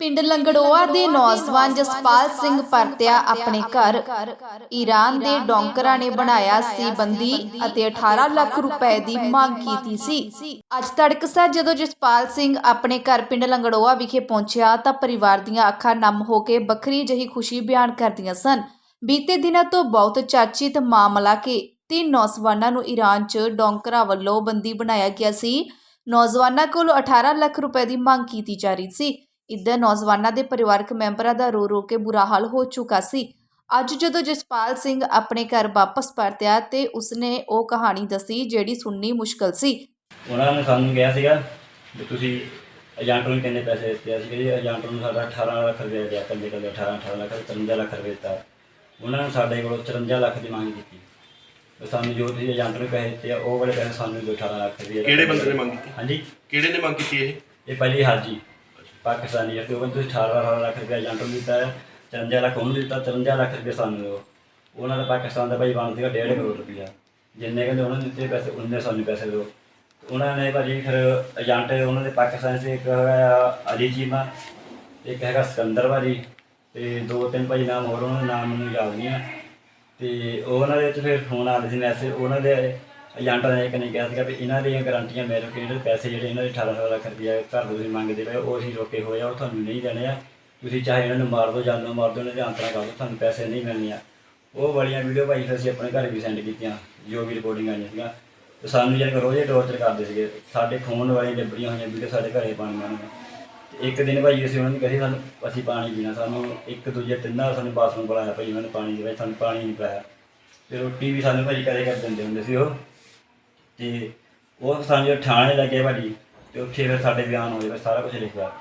ਪਿੰਡ ਲੰਗੜੋਆ ਦੇ ਨੌਜਵਾਨ ਜਸਪਾਲ ਸਿੰਘ ਪਰਤਿਆ ਆਪਣੇ ਘਰ। ਈਰਾਨ ਦੇ ਡੋਂਕਰਾਂ ਨੇ ਬਣਾਇਆ ਸੀ ਬੰਦੀ ਅਤੇ 18 ਲੱਖ ਰੁਪਏ ਦੀ ਮੰਗ ਕੀਤੀ ਸੀ। ਅੱਜ ਤੜਕਸਾ ਜਦੋਂ ਜਸਪਾਲ ਸਿੰਘ ਆਪਣੇ ਘਰ ਪਿੰਡ ਲੰਗੜੋਆ ਵਿਖੇ ਪਹੁੰਚਿਆ ਤਾਂ ਪਰਿਵਾਰ ਦੀਆਂ ਅੱਖਾਂ ਨਮ ਹੋ ਕੇ ਵੱਖਰੀ ਜਹੀ ਖੁਸ਼ੀ ਬਿਆਨ ਕਰਦੀਆਂ ਸਨ। ਬੀਤੇ ਦਿਨਾਂ ਤੋਂ ਬਹੁਤ ਚਰਚਿਤ ਮਾਮਲਾ ਕਿ ਤਿੰਨ ਨੌਜਵਾਨਾਂ ਨੂੰ ਈਰਾਨ 'ਚ ਡੋਂਕਰਾਂ ਵੱਲੋਂ ਬੰਦੀ ਬਣਾਇਆ ਗਿਆ ਸੀ। ਨੌਜਵਾਨਾਂ ਕੋਲੋਂ 18 ਲੱਖ ਰੁਪਏ ਦੀ ਮੰਗ ਕੀਤੀ ਜਾ ਰਹੀ ਸੀ। ਇੱਧਰ ਨੌਜਵਾਨਾਂ ਦੇ ਪਰਿਵਾਰਕ ਮੈਂਬਰਾਂ ਦਾ ਰੋ ਰੋ ਕੇ ਬੁਰਾ ਹਾਲ ਹੋ ਚੁੱਕਾ ਸੀ। ਅੱਜ ਜਦੋਂ ਜਸਪਾਲ ਸਿੰਘ ਆਪਣੇ ਘਰ ਵਾਪਸ ਪਰਤਿਆ ਤੇ ਉਸਨੇ ਉਹ ਕਹਾਣੀ ਦੱਸੀ ਜਿਹੜੀ ਸੁਣਨੀ ਮੁਸ਼ਕਲ ਸੀ। ਉਹਨਾਂ ਨੇ ਸਾਨੂੰ ਕਿਹਾ ਸੀਗਾ ਵੀ ਤੁਸੀਂ ਏਜੰਟ ਨੂੰ ਕਿੰਨੇ ਪੈਸੇ ਦਿੱਤੇ ਅਸੀਂ ਕਹਿੰਦੇ ਏਜੰਟ ਨੂੰ ਸਾਡਾ 18 ਲੱਖ ਰੁਪਏ ਦਿਆ ਕੱਲੇ ਕੱਲੇ 18 18 ਲੱਖ 53 ਲੱਖ ਰੁਪਏ ਦਿੱਤਾ। ਉਹਨਾਂ ਨੇ ਸਾਡੇ ਕੋਲੋਂ 54 ਲੱਖ ਦੀ ਮੰਗ ਕੀਤੀ। ਤੇ ਸਾਨੂੰ ਜੋ ਤੁਸੀਂ ਏਜੰਟ ਨੂੰ ਪੈਸੇ ਦਿੱਤੇ ਆ ਉਹ ਵਾਲੇ ਪੈਸੇ ਸਾਨੂੰ ਦਿਓ 18 ਲੱਖ ਰੁਪਏ ਕਿਹੜੇ ਬੰਦੇ ਨੇ ਮੰਗ ਕੀਤੀ? ਹਾਂਜੀ। ਕਿਹੜੇ ਨੇ ਮੰਗ ਕੀਤੀ ਇਹ? ਇਹ ਪਹਿਲੀ ਹਾਜੀ ਪਾਕਿਸਤਾਨੀ ਹੈ ਤੇ ਉਹ ਕਹਿੰਦੇ ਤੁਸੀਂ 18 18 ਲੱਖ ਰੁਪਏ ਏਜੰਟ ਨੂੰ ਦਿੱਤਾ ਹੈ 53 ਲੱਖ ਉਹਨੂੰ ਦਿੱਤਾ 53 ਲੱਖ ਰੁਪਏ ਸਾਨੂੰ ਦਿਓ। ਉਹਨਾਂ ਦਾ ਪਾਕਿਸਤਾਨ ਦਾ ਭਾਈ ਬਣ ਸੀਗਾ 1.5 ਕਰੋੜ ਰੁਪਇਆ। ਜਿੰਨੇ ਕਹਿੰਦੇ ਉਹਨਾਂ ਨੇ ਦਿੱਤੇ ਪੈਸੇ, ਉਹਨੇ ਸਾਨੂੰ ਪੈਸੇ ਦਿਓ। ਉਹਨਾਂ ਨੇ ਭਾਜੀ ਫਿਰ ਏਜੰਟ ਉਹਨਾਂ ਦੇ ਪਾਕਿਸਤਾਨ 'ਚ ਇੱਕ ਹੈਗਾ ਅਲੀ ਚੀਮਾ ਇੱਕ ਹੈਗਾ ਸਿਕੰਦਰ ਭਾਜੀ, ਤੇ ਦੋ ਤਿੰਨ ਭਾਜੀ ਨਾਮ ਹੋਰ ਉਹਨਾਂ ਦੇ ਨਾਮ ਮੈਨੂੰ ਯਾਦ ਨਹੀਂ ਆ। ਤੇ ਉਹਨਾਂ ਦੇ ਵਿੱਚ ਫਿਰ ਫੋਨ ਆਉਂਦੇ ਸੀ ਮੈਸੇਜ ਉਹਨਾਂ ਦੇ ਏਜੰਟਾਂ ਨੇ ਇੱਕ ਨੇ ਕਿਹਾ ਸੀਗਾ ਵੀ ਇਹਨਾਂ ਦੀਆਂ ਗਾਰੰਟੀਆਂ ਮੇਰੇ ਕੋਲ ਜਿਹੜੇ ਪੈਸੇ ਜਿਹੜੇ ਇਹਨਾਂ ਦੇ 18 ਲੱਖ ਰੁਪਇਆ ਘਰ ਦੇ ਤੁਸੀਂ ਮੰਗਦੇ ਪਏ ਉਹ ਅਸੀਂ ਰੋਕੇ ਹੋਏ ਆ, ਉਹ ਤੁਹਾਨੂੰ ਨਹੀਂ ਦੇਣੇ ਆ। ਤੁਸੀਂ ਚਾਹੇ ਇਹਨਾਂ ਨੂੰ ਮਾਰ ਦਿਓ, ਜਾਨੋਂ ਮਾਰ ਦਿਓ ਇਹਨਾਂ ਦੇ ਅੰਤਰਾ ਕਰ ਦਿਓ, ਤੁਹਾਨੂੰ ਪੈਸੇ ਨਹੀਂ ਮਿਲਣੇ ਆ ਉਹ ਵਾਲੀਆਂ ਵੀਡੀਓ ਭਾਈ ਫਿਰ ਅਸੀਂ ਆਪਣੇ ਘਰ ਵੀ ਸੈਂਡ ਕੀਤੀਆਂ ਜੋ ਵੀ ਰਿਕਾਰਡਿੰਗ ਆਈਆਂ ਸੀਗੀਆਂ। ਤੇ ਸਾਨੂੰ ਜਾਨ ਕਿ ਰੋਜ਼ੇ ਟੌਰਚਰ ਕਰਦੇ ਸੀਗੇ, ਸਾਡੇ ਖੂਨ ਵਾਲੀਆਂ ਡੱਬਰੀਆਂ ਹੋਈਆਂ ਵੀਡੀਓ ਸਾਡੇ ਘਰੇ ਪਾਣੀਆਂ ਨੇ ਤੇ ਇੱਕ ਦਿਨ ਭਾਈ ਅਸੀਂ ਉਹਨਾਂ ਨੂੰ ਕਹੀ ਸਾਨੂੰ ਅਸੀਂ ਪਾਣੀ ਪੀਣਾ, ਸਾਨੂੰ ਇੱਕ ਦੂਜੇ ਤਿੰਨਾਂ ਸਾਨੂੰ ਬਾਥਰੂਮ ਬੁਲਾਇਆ ਭਾਈ, ਉਹਨਾਂ ਨੇ ਪਾਣੀ ਦੇ ਵਿੱਚ, ਸਾਨੂੰ ਪਾਣੀ ਨਹੀਂ ਪਾਇਆ ਤੇ ਰੋਟੀ ਵੀ ਸਾਨੂੰ ਭਾਜੀ ਕਦੇ ਕਰ ਦਿੰਦੇ ਹੁੰਦੇ ਸੀ ਉਹ। ਤੇ ਉਹ ਸਾਨੂੰ ਜਦੋਂ ਠਾਣੇ ਲੱਗੇ ਭਾਜੀ, ਤੇ ਉੱਥੇ ਫਿਰ ਸਾਡੇ ਬਿਆਨ ਹੋਏ ਬਸ ਸਾਰਾ ਕੁਝ ਲਿਖਿਆ।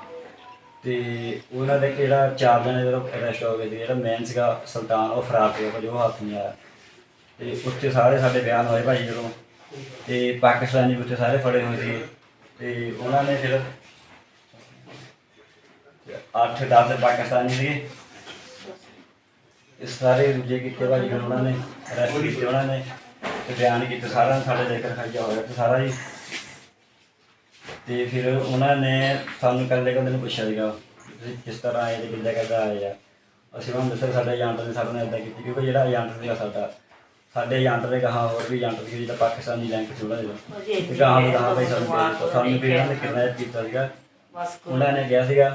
ਤੇ ਉਹਨਾਂ ਦੇ ਜਿਹੜਾ ਚਾਰ ਜਣੇ ਜਦੋਂ ਅਰੈਸਟ ਹੋ ਗਏ ਸੀ ਜਿਹੜਾ ਮੇਨ ਸੀਗਾ ਸੁਲਤਾਨ, ਉਹ ਫਰਾਰ ਹੋ ਗਿਆ ਭਾਜੀ ਉਹ ਹੱਥ ਨਹੀਂ ਆਇਆ। ਤੇ ਉੱਥੇ ਸਾਰੇ ਸਾਡੇ ਬਿਆਨ ਹੋਏ ਭਾਜੀ ਜਦੋਂ। ਤੇ ਪਾਕਿਸਤਾਨੀ ਉੱਥੇ ਸਾਰੇ ਫੜੇ ਹੋਏ ਸੀ। ਤੇ ਉਹਨਾਂ ਨੇ ਫਿਰ 8 10 ਪਾਕਿਸਤਾਨੀ ਸੀਗੇ। ਇਸ ਸਾਰੇ ਦੂਜੇ ਕੀਤੇ ਭਾਜੀ ਫਿਰ ਉਹਨਾਂ ਨੇ ਅਰੈਸਟ ਕੀਤੇ ਉਹਨਾਂ ਨੇ। ਤੇ ਬਿਆਨ ਕੀਤੇ ਸਾਰਾ ਸਾਡੇ ਕੇ ਖਾਈਆ ਹੋਇਆ ਤੇ ਸਾਰਾ ਹੀ ਤੇ ਫਿਰ ਉਹਨਾਂ ਨੇ ਸਾਨੂੰ ਕੱਲੇ ਕੱਲੇ ਨੂੰ ਪੁੱਛਿਆ ਸੀਗਾ ਤੁਸੀਂ ਕਿਸ ਤਰ੍ਹਾਂ ਆਏ ਤੇ ਕਿੱਦਾਂ ਕਿੱਦਾਂ ਆਏ ਆ। ਅਸੀਂ ਉਹਨਾਂ ਨੂੰ ਦੱਸਿਆ ਸਾਡੇ ਏਜੰਟ ਨੇ ਸਾਡੇ ਨਾਲ ਇਦਾਂ ਕੀਤੀ ਕਿਉਂਕਿ ਜਿਹੜਾ ਏਜੰਟ ਸੀਗਾ ਸਾਡਾ ਸਾਡੇ ਏਜੰਟ ਦੇ ਕਹਾ ਹੋਰ ਵੀ ਏਜੰਟ ਸੀ ਜਿਹੜਾ ਪਾਕਿਸਤਾਨੀ ਲਿੰਕ ਸੀ ਉਹਨਾਂ ਦੇ। ਤੇ ਕਹਾ ਕਹਾ ਭਾਈ ਸਾਨੂੰ। ਸਾਨੂੰ ਵੀ ਇਹਨਾਂ ਨੇ ਕਿਡਨੈਪ ਕੀਤਾ ਸੀਗਾ। ਉਹਨਾਂ ਨੇ ਕਿਹਾ ਸੀਗਾ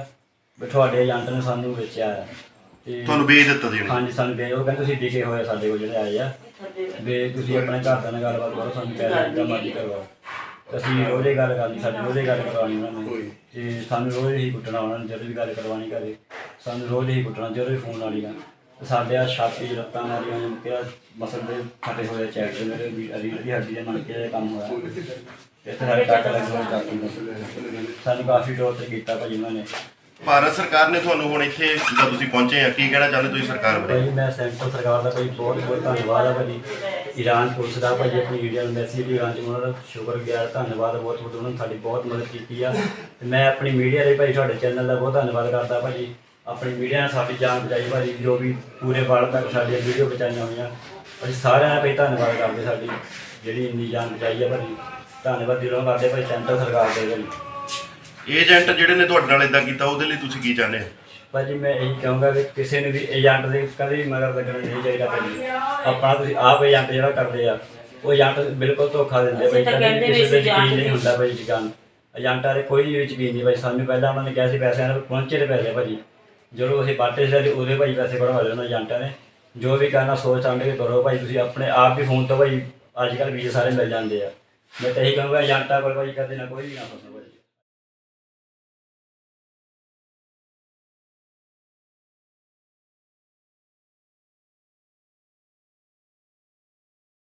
ਵੀ ਤੁਹਾਡੇ ਏਜੰਟ ਨੇ ਸਾਨੂੰ ਵੇਚਿਆ ਹੈ ਤੇ ਤੁਹਾਨੂੰ ਵੇਚ ਦਿੱਤਾ ਸੀ ਉਹਨੇ? ਹਾਂਜੀ ਸਾਨੂੰ ਦੇ ਉਹ ਕਹਿੰਦੇ ਤੁਸੀਂ ਦਿਖੇ ਹੋਏ ਆ ਸਾਡੇ ਕੋਲ ਜਿਹੜੇ ਆਏ ਆ। ਵੀ ਤੁਸੀਂ ਆਪਣੇ ਘਰ ਨਾਲ ਗੱਲਬਾਤ ਕਰੋ ਸਾਨੂੰ ਰਹੇ ਜਿੱਦਾਂ ਮਰਜ਼ੀ ਕਰਵਾਓ। ਤੇ ਅਸੀਂ ਰੋਜ਼ੇ ਗੱਲ ਕਰਨੀ ਸਾਡੀ ਰੋਜ਼ੇ ਗੱਲ ਕਰਵਾਉਣੀ ਉਹਨਾਂ ਨੇ। ਤੇ ਸਾਨੂੰ ਰੋਜ਼ ਹੀ ਕੁੱਟਣਾ ਉਹਨਾਂ ਨੇ ਜਦੋਂ ਵੀ ਗੱਲ ਕਰਵਾਉਣੀ ਘਰੇ ਸਾਨੂੰ ਰੋਜ਼ ਹੀ ਕੁੱਟਣਾ ਜਦੋਂ ਵੀ ਫੋਨ ਆਲੀਆਂ ਤੇ ਸਾਡੇ ਆ ਛਾਤੀ 'ਚ ਲੱਤਾਂ ਮਾਰੀਆਂ ਕਿਹਾ ਮਸਲ ਦੇ ਫਟੇ ਹੋਏ ਚੈਟ ਦੇ ਮੇਰੇ ਵੀ ਰੀੜ ਦੀ ਹੱਡੀ ਦੇ ਮਣਕੇ ਦਾ ਕੰਮ ਹੋਇਆ। ਇੱਥੇ ਸਾਡੇ ਟੱਕ ਲੱਗ ਚਾਕੂ ਨਾਲ। ਸਾਨੂੰ ਕਾਫੀ ਟੌਰਚਰ ਕੀਤਾ ਭਾਜੀ ਉਹਨਾਂ ਨੇ। ਭਾਰਤ ਸਰਕਾਰ ਨੇ ਤੁਹਾਨੂੰ ਹੁਣ ਇੱਥੇ ਜਦੋਂ ਤੁਸੀਂ ਪਹੁੰਚੇ ਆ, ਕੀ ਕਹਿਣਾ ਚਾਹੁੰਦੇ ਤੁਸੀਂ ਸਰਕਾਰ ਬਾਰੇ? ਭਾਈ, ਮੈਂ ਸੈਂਟਰ ਸਰਕਾਰ ਦਾ ਭਾਈ ਬਹੁਤ ਬਹੁਤ ਧੰਨਵਾਦ ਆ ਭਾਜੀ ਈਰਾਨ ਪੁਲਿਸ ਦਾ ਭਾਜੀ ਆਪਣੀ ਇੰਡੀਆ ਐਮਬੈਸੀ ਦੀ ਈਰਾਨ ਚ ਉਹਨਾਂ ਦਾ ਸ਼ੁਕਰਗੁਜ਼ਾਰ ਧੰਨਵਾਦ ਬਹੁਤ ਬਹੁਤ ਉਹਨਾਂ ਨੇ ਸਾਡੀ ਬਹੁਤ ਮਦਦ ਕੀਤੀ ਆ। ਤੇ ਮੈਂ ਆਪਣੀ ਮੀਡੀਆ ਦੇ ਭਾਈ, ਤੁਹਾਡੇ ਚੈਨਲ ਦਾ ਬਹੁਤ ਧੰਨਵਾਦ ਕਰਦਾ ਭਾਜੀ ਆਪਣੀ ਮੀਡੀਆ ਨੇ ਸਾਡੀ ਜਾਨ ਬਚਾਈ ਭਾਜੀ ਜੋ ਵੀ ਪੂਰੇ ਵਰਲਡ ਤੱਕ ਸਾਡੀਆਂ ਵੀਡੀਓ ਬਚਾਈਆਂ ਹੋਈਆਂ। ਅਸੀਂ ਸਾਰਿਆਂ ਦਾ ਭਾਈ ਧੰਨਵਾਦ ਕਰਦੇ ਸਾਡੀ, ਜਿਹੜੀ ਇੰਨੀ ਜਾਨ ਬਚਾਈ ਆ ਭਾਜੀ ਧੰਨਵਾਦ ਦਿਲੋਂ ਕਰਦੇ ਭਾਈ, ਸੈਂਟਰ ਸਰਕਾਰ ਦੇ ਭਾਜੀ ਏਜੰਟ ਜਿਹੜੇ ਨੇ ਤੁਹਾਡੇ ਨਾਲ ਇਦਾਂ ਕੀਤਾ ਉਹਦੇ ਲਈ ਤੁਸੀਂ ਕੀ ਚਾਹੁੰਦੇ ਹੋ? ਭਾਜੀ ਮੈਂ ਇਹੀ ਕਹੂੰਗਾ ਕਿ ਕਿਸੇ ਨੂੰ ਵੀ ਏਜੰਟ ਦੇ ਕਦੇ ਵੀ ਮਗਰ ਲੱਗਣਾ ਨਹੀਂ ਚਾਹੀਦਾ ਭਾਜੀ। ਆਪਣਾ ਤੁਸੀਂ ਆਪ ਏਜੰਟ ਜਿਹੜਾ ਕਰਦੇ ਆ ਉਹ ਏਜੰਟ ਬਿਲਕੁਲ ਧੋਖਾ ਦਿੰਦੇ ਭਾਈ ਕਦੇ ਵੀ ਕਿਸੇ ਦੇ ਯਕੀਨ ਨਹੀਂ ਹੁੰਦਾ ਭਾਈ ਯਕੀਨ ਏਜੰਟਾਂ ਦੇ ਕੋਈ ਵੀ ਯਕੀਨ ਨਹੀਂ ਭਾਈ ਸਾਨੂੰ ਪਹਿਲਾਂ ਉਹਨਾਂ ਨੇ ਕਿਹਾ ਸੀ ਪੈਸਿਆਂ ਨਾਲ ਪਹੁੰਚੇ ਤੇ ਪੈਸੇ ਭਾਜੀ। ਜਦੋਂ ਅਸੀਂ ਪਾਟੇ ਸੀ ਉਹਦੇ ਭਾਈ ਪੈਸੇ ਕਢਵਾ ਲਏ ਉਹਨਾਂ ਏਜੰਟਾਂ ਨੇ। ਜੋ ਵੀ ਕਰਨਾ ਸੋਚ ਕੇ ਕਰੋ ਭਾਈ ਤੁਸੀਂ ਆਪਣੇ ਆਪ ਵੀ ਫੋਨ ਤੋਂ ਭਾਈ ਅੱਜ ਕੱਲ੍ਹ ਵੀਜ਼ੇ ਸਾਰੇ ਮਿਲ ਜਾਂਦੇ ਆ। ਮੈਂ ਤਾਂ ਇਹੀ ਕਹੂੰਗਾ ਏਜੰਟਾਂ ਕੋਲ ਭਾਈ ਕਦੇ ਨਾ ਕੋਈ ਵੀ ਨਾ ਫਸੋ।